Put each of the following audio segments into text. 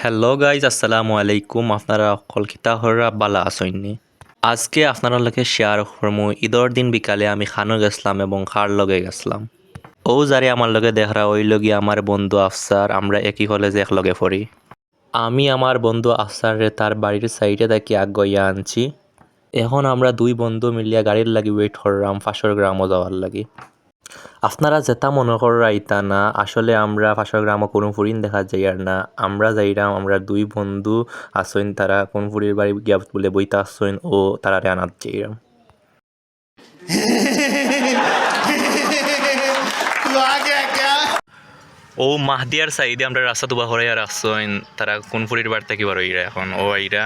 Hello guys আসসালামু আলাইকুম আপনারা অকল কিতা হররা বালা আসইনি আজকে আপনারা লগে শেয়ার করমু ঈদর দিন বিকালে আমি খানো গেছিলাম এবং খার লগে গেছিলাম ও যারে আমার লগে দেখরা ওই লগি আমার বন্ধু আফসার আমরা একই কলেজে একলগে পড়ি আমি আমার বন্ধু আফসারে তার বাড়ির সাইডে তাকে আগুয়া আনছি এখন আমরা দুই বন্ধু মিলিয়া গাড়ির লাগি ওয়েট করলাম ফাঁসর গ্রামও যাওয়ার লাগি আপনারা যেটা মনে করা ইতা না আসলে আমরা ফাঁসা গ্রামও কোনো ফুরিন দেখা যাই আর না। আমরা যাইরাম আমরা দুই বন্ধু আসইন তারা কোন ফুরির বাড়ি গিয়া বলে বইতা আসইন ও তারা আনাত যাইরাম। ও মাহদিয়ার সাইডে আমরা রাস্তা দুবা আর আসছেন তারা কোন ফুরির বাড়ি থেকে বার হইরা এখন? ও আইরা।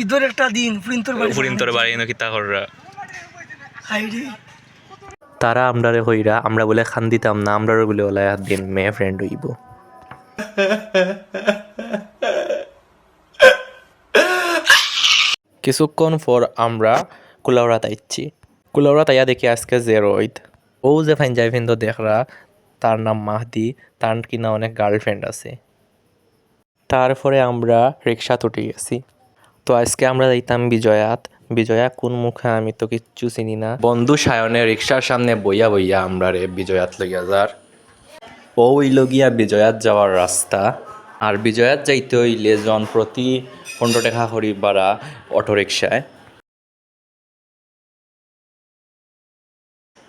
ঈদের একটা দিন ফুরিন্তর বাড়ি ফুরিন্তর বাড়ি নাকি তা কররা হাইরে তারা আমরারে হইরা, আমরা বলে খান দিতাম না, আমরারও বলে ওলা দিন মেয়ে ফ্রেন্ড হইব। কিছুক্ষণ পর আমরা কুলাউরা তাইছি কুলাউরা তাইয়া দেখি আজকে জেরোইদ ও যে ফাইন যাই ফিন তো দেখরা, তার নাম মাহদি, তার কিনা অনেক গার্লফ্রেন্ড আছে। তারপরে আমরা রিক্সা তুটে গেছি। তো আজকে আমরা যাইতাম বিজয়াত। বিজয়া, কোন মুখে আমি তো কিচ্ছু চিনি না? বন্ধু সায়নে রিক্সার সামনে বইয়া বইয়া আমরা রে বিজয়াত লইয়া যার। ও হইল গিয়া বিজয়াত যাওয়ার রাস্তা। আর বিজয়াত যাইতে হইলে জন প্রতি পনেরো টাকা করি ভাড়া অটো রিক্সায়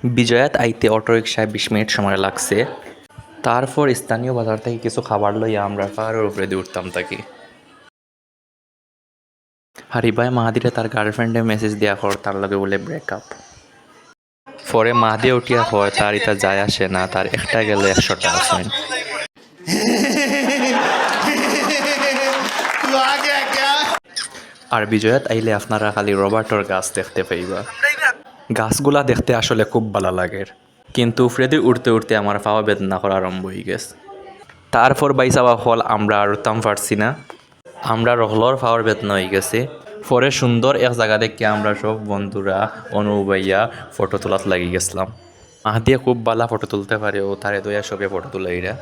বিজয়াত আইতে অটো রিক্সায় বিশ মিনিট সময় লাগছে। তারপর স্থানীয় বাজার থেকে কিছু খাবার লইয়া আমরা পাহাড়ের উপরে দিয়ে উঠতাম থাকি হারিবাই মাহাদিরে তার গার্লফ্রেন্ডে মেসেজ দেওয়া হর তার লগে বলে ব্রেকআপ পরে মাহাদি উঠিয়া হয়, তার ইতা যায় আসে না, তার একটা গেলে একশোটা টাকা আর বিজয়াত আইলে আপনারা খালি রবার্টর গাছ দেখতে পাইবা। গাছগুলা দেখতে আসলে খুব ভালো লাগে। কিন্তু ফ্রেদি উঠতে উঠতে আমার পাওয়া বেদনা করা আরম্ভ হয়ে গেছে। তারপর বাইসাওয়া ফল আমরা আর উত্তম পারছি না। আমরা রহলর পাওয়ার বেদনা হয়ে গেছে। পরে সুন্দর এক জায়গা দেখে আমরা সব বন্ধুরা অনুবাইয়া ফটো তোলাত লাগি গেছিলাম। মাহাদিয়ে খুব ভালো ফটো তুলতে পারে ও, তারে দইয়া সবে ফটো তুলাইরা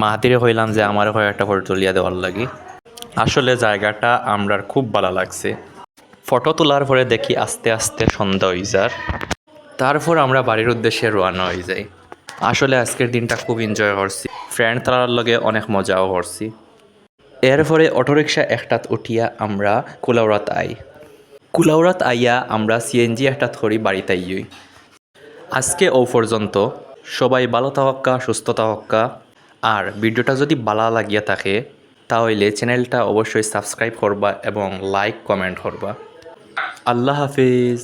মাহাদিরে হইলাম যে আমার হয় একটা ফটো তুলিয়া দেওয়ার লাগে। আসলে জায়গাটা আমরার খুব ভালো লাগছে। ফটো তোলার পরে দেখি আস্তে আস্তে সন্ধ্যা হয়ে যার। তারপর আমরা বাড়ির উদ্দেশ্যে রওনা হয়ে যাই। আসলে আজকের দিনটা খুব এনজয় করছি। ফ্রেন্ড তালার লগে অনেক মজাও করছি। এরপরে অটোরিকশা একটাত উঠিয়া আমরা কুলাউরাত আই। কুলাউরাত আইয়া আমরা সিএনজি একটা ধরি বাড়িতে আইয়ই। আজকে ও পর্যন্ত সবাই ভালো থাকা সুস্থ থাকা আর ভিডিওটা যদি ভালো লাগিয়া থাকে, তাহলে চ্যানেলটা অবশ্যই সাবস্ক্রাইব করবা এবং লাইক, কমেন্ট করবা। আল্লাহ হাফিজ।